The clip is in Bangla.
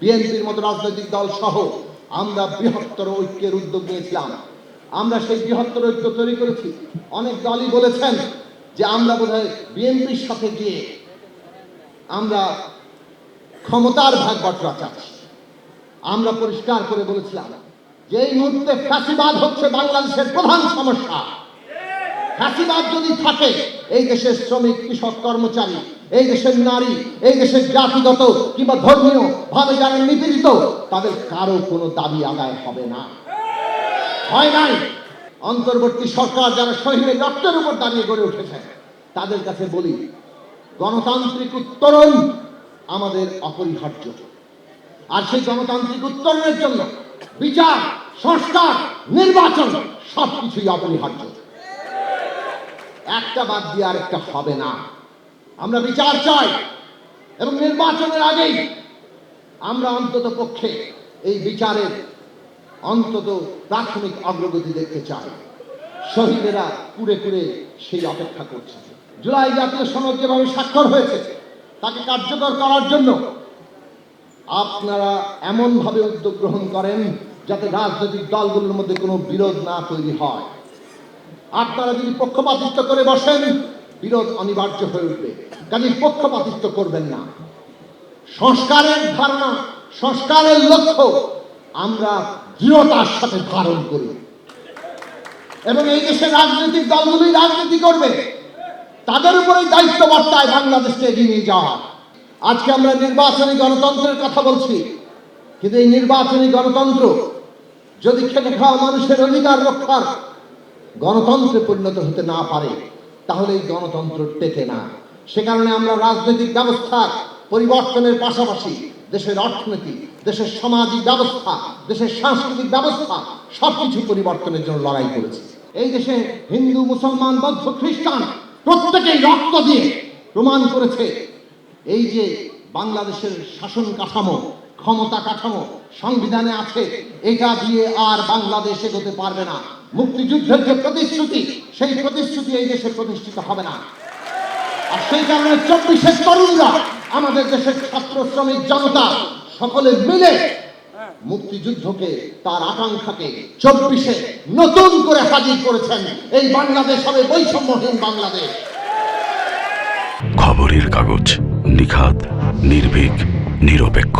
বিএনপির মতো রাজনৈতিক দল সহ আমরা বৃহত্তর ঐক্যের উদ্যোগ নিয়েছিলাম। আমরা সেই বৃহত্তর ঐক্য তৈরি করেছি। অনেক দলই বলেছেন যে আমরা বোধহয় বিএনপির সাথে গিয়ে আমরা ক্ষমতার ভাগ বটরা চাচ্ছি আমরা পরিষ্কার করে বলেছিলাম যে এই মুহূর্তে ফ্যাসিবাদ হচ্ছে বাংলাদেশের প্রধান সমস্যা। ফ্যাসিবাদ যদি থাকে, এই দেশের শ্রমিক, কৃষক, কর্মচারী এই দেশের নারী, এই দেশের জাতিগত কিংবা ধর্মীয় ভাবে যারা নিপীড়িত, তাদের কারও কোনো দাবি আদায় হবে না। হয় নাই? অন্তর্বর্তী সরকার যারা শহীদের রক্তের উপর দাঁড়িয়ে গড়ে উঠেছে, তাদের কাছে বলি, গণতান্ত্রিক উত্তরণ আমাদের অপরিহার্য। আর সেই গণতান্ত্রিক উত্তরণের জন্য বিচার, সংস্কার, নির্বাচন সবকিছুই অপরিহার্য। একটা বাদ দিয়ে আর একটা হবে না। আমরা বিচার চাই এবং নির্বাচনের আগেই আমরা অন্তত পক্ষে এই বিচারের অন্তত প্রাথমিক অগ্রগতি দেখতে চাই। শহীদেরা কুড়ে কুড়ে সেই অপেক্ষা করছে। জুলাই জাতীয় সনদ যেভাবে স্বাক্ষর হয়েছে, তাকে কার্যকর করার জন্য আপনারা এমনভাবে উদ্যোগ গ্রহণ করেন যাতে রাজনৈতিক দলগুলোর মধ্যে কোনো বিরোধ না তৈরি হয়। আপনারা যদি পক্ষপাতিত্ব করে বসেন বিরোধ অনিবার্য হয়ে উঠবে। কাজে পক্ষপাতিত্ব করবেন না। সংস্কারের ধারণা, সংস্কারের লক্ষ্য আমরা দৃঢ়তার সাথে ধারণ করি। এবং এই দেশের রাজনৈতিক দলগুলি রাজনীতি করবে। তাদের উপরেই দায়িত্ব বর্তায় বাংলাদেশকে এগিয়ে নিয়ে যাওয়া। আজকে আমরা নির্বাচনী গণতন্ত্রের কথা বলছি। কিন্তু এই নির্বাচনী গণতন্ত্র যদি খেটে খাওয়া মানুষের অধিকার রক্ষার গণতন্ত্রে পরিণত হতে না পারে তাহলে এই গণতন্ত্র টেকে না। সে কারণে আমরা রাজনৈতিক ব্যবস্থা পরিবর্তনের পাশাপাশি দেশের অর্থনীতি, দেশের সামাজিক ব্যবস্থা, দেশের সাংস্কৃতিক ব্যবস্থা, সবকিছু পরিবর্তনের জন্য লড়াই করেছি। এই দেশে হিন্দু, মুসলমান, বৌদ্ধ, খ্রিস্টান প্রত্যেকেই রক্ত দিয়ে প্রমাণ করেছে এই যে বাংলাদেশের শাসন কাঠামো, ক্ষমতা কাঠামো, সংবিধানে আছে, এটা দিয়ে আর বাংলাদেশ এগোতে পারবে না। মুক্তিযুদ্ধের যে প্রতিশ্রুতি, সেই প্রতিশ্রুতি এই দেশে প্রতিষ্ঠিত হবে না। আর সেই কারণে চব্বিশের তরুণরা, আমাদের দেশের ছাত্র শ্রমিক জনতা, সকলে মিলে মুক্তিযুদ্ধকে তার আকাঙ্ক্ষাকে চব্বিশে নতুন করে হাজির করেছেন এই বাংলাদেশ হবে বৈষম্যহীন বাংলাদেশ। খবরের কাগজ নিখাত নির্ভীক, নিরপেক্ষ।